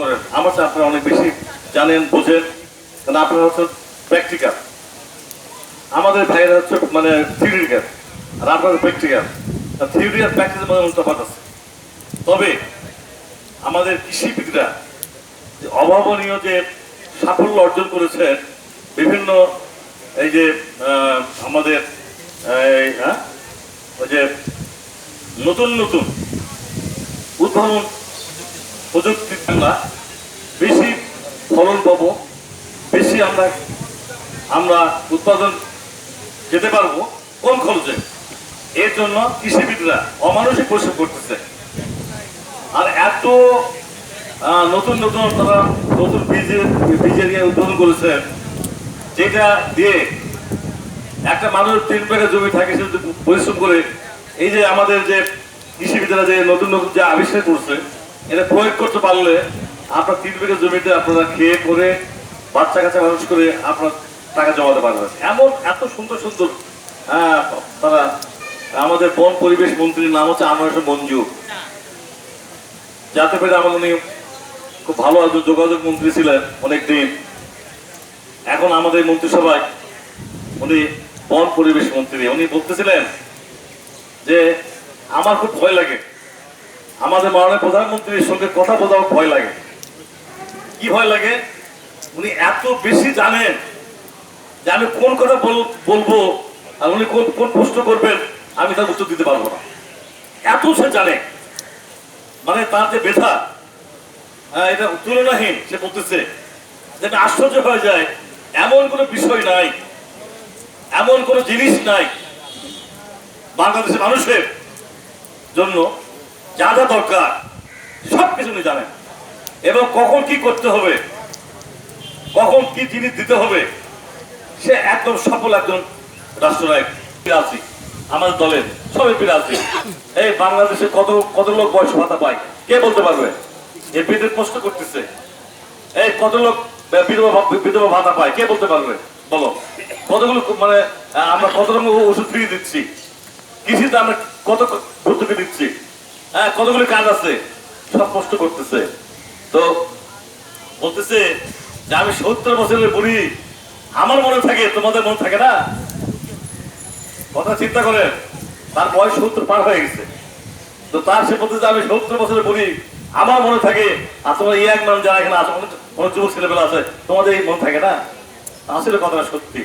করেন। আমার আপনারা অনেক বেশি জানেন বোঝেন। কারণ আপনারা প্র্যাকটিক্যাল আমাদের ভাইয়েরা হচ্ছে মানে আর প্র্যাকটিক্যাল থিওরি আর প্র্যাকটিসের মধ্যে তফাৎ আছে। তবে আমাদের কৃষিবিদরা যে অভাবনীয় যে সাফল্য অর্জন করেছে বিভিন্ন এই যে আমাদের হ্যাঁ, ওই যে নতুন নতুন উদ্ভাবন প্রযুক্তি আমরা বেশি ফলন পাবো, বেশি আমরা আমরা উৎপাদন যেতে পারব কম খরচে। এর জন্য কৃষিবিদরা অমানসিক পরিশ্রম করতেছে। আর এত নতুন নতুন তারা নতুন বীজের বীজের উদ্বোধন করেছে, যেটা দিয়ে একটা মানুষ তিন বিঘা জমি থাকে, সে পরিশ্রম করে, এই যে আমাদের যে কৃষিবিদরা যে নতুন নতুন যে আবিষ্কার করছে এটা প্রয়োগ করতে পারলে আপনার তিন বিঘা জমিতে আপনারা খেয়ে করে বাচ্চা কাচ্চা মানুষ করে আপনার টাকা জমাতে পারবেন। এমন এত সুন্দর সুন্দর আহ, তারা আমাদের বন পরিবেশ মন্ত্রীর নাম হচ্ছে আনোয়ার মঞ্জু। যাতে পেরে আমার উনি খুব ভালো যোগাযোগ মন্ত্রী ছিলেন অনেকদিন। এখন আমাদের মন্ত্রিসভায় উনি বন পরিবেশ মন্ত্রী। উনি বলতেছিলেন যে আমার খুব ভয় লাগে। আমাদের মাননীয় প্রধানমন্ত্রীর সঙ্গে কথা বলতে ভয় লাগে। কি ভয় লাগে? উনি এত বেশি জানেন যে আমি কোন কথা বল- বলব আর উনি কোন কোন প্রশ্ন করবেন আমি তার উত্তর দিতে পারব না। এত সে জানে। মানে তার যে ব্যথা হ্যাঁ, এটা তুলনাহীন সে বলতেছে যে আমি আশ্চর্য হয়ে যায় এমন কোনো বিষয় নাই এমন কোনো জিনিস নাই বাংলাদেশের মানুষের জন্য যা যা দরকার, সব কিছু উনি জানেন। এবং কখন কি করতে হবে, কখন কি জিনিস দিতে হবে, সে একদম সফল একজন রাষ্ট্রনায়ক বিরাজি আমাদের দলের, সবই বিরাজি এই বাংলাদেশে কত কত লোক বয়স ভাতা পায়, কে বলতে পারবে? এ বিদ্যুৎ প্রশ্ন করতেছে। এই কত লোক বিধবা বিধবা ভাতা পায়, কে বলতে পারবে? বলো। কতগুলো মানে আমরা কত রকম ওষুধ ফ্রি দিচ্ছি? কৃষিতে আমরা কত ভর্তুকি দিচ্ছি? হ্যাঁ কতগুলো কাজ আছে? সব কষ্ট করতেছে। তো বলতেছে যে আমি সত্তর বছরের বুড়ি। আমার মনে থাকে, তোমাদের মনে থাকে না? কথা চিন্তা করেন, তার বয়স সত্তর পার হয়ে গেছে। তো তার সে বলতেছে আমি সত্তর বছরের বুড়ি। আমার মনে থাকে, আর তোমার ইয়াং ম্যান যারা এখানে আছে, অনেক যুবক ছেলেবেলা আছে, তোমাদের এই মনে থাকে না? আসলে কথাটা সত্যি।